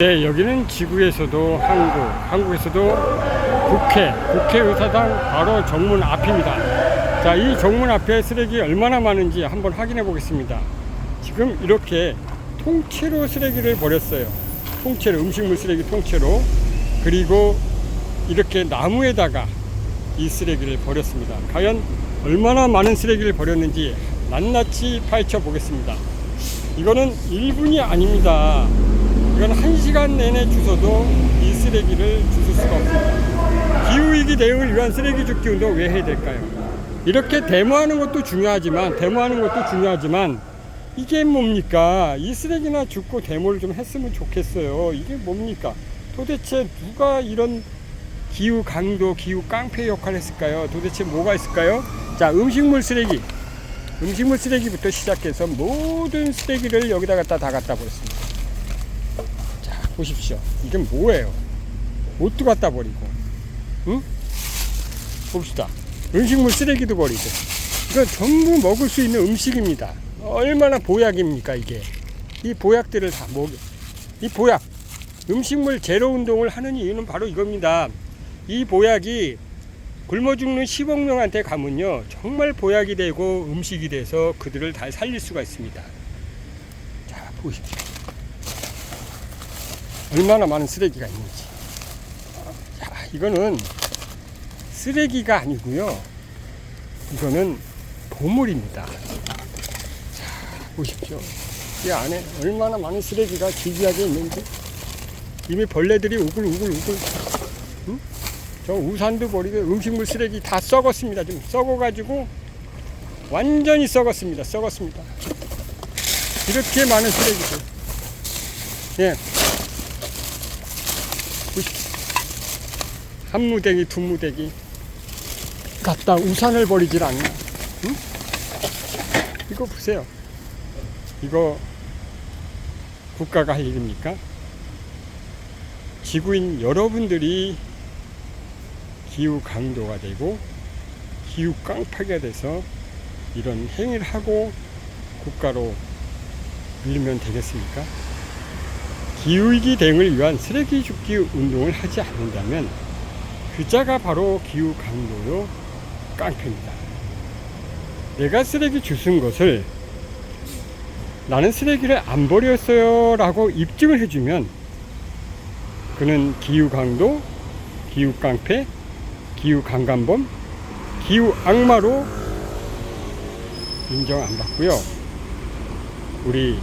네, 여기는 지구에서도 한국, 한국에서도 국회, 국회의사당 바로 정문 앞입니다. 자, 이 정문 앞에 쓰레기 얼마나 많은지 한번 확인해 보겠습니다. 지금 이렇게 통째로 쓰레기를 버렸어요. 통째로, 음식물 쓰레기 통째로. 그리고 이렇게 나무에다가 이 쓰레기를 버렸습니다. 과연 얼마나 많은 쓰레기를 버렸는지 낱낱이 파헤쳐 보겠습니다. 이거는 1분이 아닙니다. 이건 한 시간 내내 주워도 이 쓰레기를 주실 수가 없습니다. 기후위기 대응을 위한 쓰레기 줍기 운동 왜 해야 될까요? 이렇게 데모하는 것도 중요하지만, 데모하는 것도 중요하지만, 이게 뭡니까? 이 쓰레기나 줍고 데모를 좀 했으면 좋겠어요. 이게 뭡니까? 도대체 누가 이런 기후 강도, 기후 깡패 역할을 했을까요? 도대체 뭐가 있을까요? 자, 음식물 쓰레기. 음식물 쓰레기부터 시작해서 모든 쓰레기를 여기다 갖다 다 갖다 버렸습니다. 자, 보십시오. 이게 뭐예요? 옷도 갖다 버리고, 응? 봅시다. 음식물 쓰레기도 버리고. 이거 전부 먹을 수 있는 음식입니다. 얼마나 보약입니까, 이게? 이 보약들을 다 먹, 이 보약. 음식물 제로 운동을 하는 이유는 바로 이겁니다. 이 보약이 굶어 죽는 10억 명한테 가면요 정말 보약이 되고 음식이 돼서 그들을 다 살릴 수가 있습니다. 자 보십시오. 얼마나 많은 쓰레기가 있는지. 자 이거는 쓰레기가 아니고요. 이거는 보물입니다. 자 보십시오. 이 안에 얼마나 많은 쓰레기가 기기하게 있는지 이미 벌레들이 우글우글우글 저 우산도 버리고 음식물 쓰레기 다 썩었습니다. 지금 썩어가지고 완전히 썩었습니다. 썩었습니다. 이렇게 많은 쓰레기들. 예. 한 무대기, 두 무대기. 갖다 우산을 버리질 않나. 응? 이거 보세요. 이거 국가가 할 일입니까? 지구인 여러분들이 기후 강도가 되고 기후 깡패가 돼서 이런 행위를 하고 국가로 밀면 되겠습니까? 기후위기 대응을 위한 쓰레기 줍기 운동을 하지 않는다면 그자가 바로 기후 강도요 깡패입니다. 내가 쓰레기 주운 것을 나는 쓰레기를 안 버렸어요 라고 입증을 해주면 그는 기후 강도, 기후 깡패, 기후 강간범, 기후 악마로 인정 안 받고요. 우리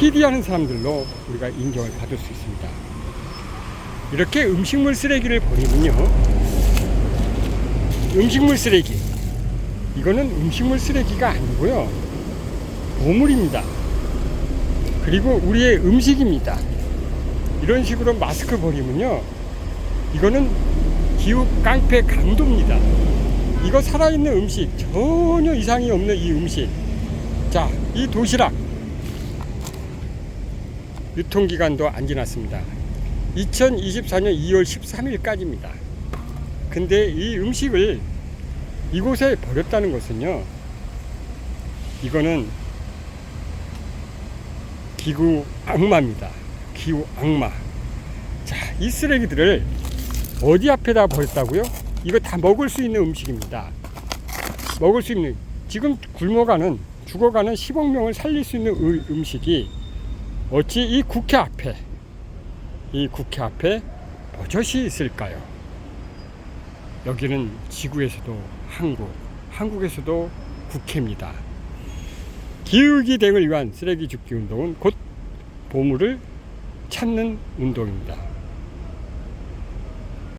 PD 하는 사람들로 우리가 인정을 받을 수 있습니다. 이렇게 음식물 쓰레기를 버리면요. 음식물 쓰레기. 이거는 음식물 쓰레기가 아니고요. 보물입니다. 그리고 우리의 음식입니다. 이런 식으로 마스크 버리면요. 이거는 기후 깡패 강도입니다. 이거 살아있는 음식, 전혀 이상이 없는 이 음식. 자, 이 도시락. 유통기간도 안 지났습니다. 2024년 2월 13일까지입니다. 근데 이 음식을 이곳에 버렸다는 것은요, 이거는 기후 악마입니다. 기후 악마. 자, 이 쓰레기들을 어디 앞에다 버렸다고요? 이거 다 먹을 수 있는 음식입니다. 먹을 수 있는 지금 굶어가는 죽어가는 10억 명을 살릴 수 있는 의- 음식이 어찌 이 국회 앞에 이 국회 앞에 버젓이 있을까요? 여기는 지구에서도 한국, 한국에서도 국회입니다. 기후위기 대응을 위한 쓰레기 줍기 운동은 곧 보물을 찾는 운동입니다.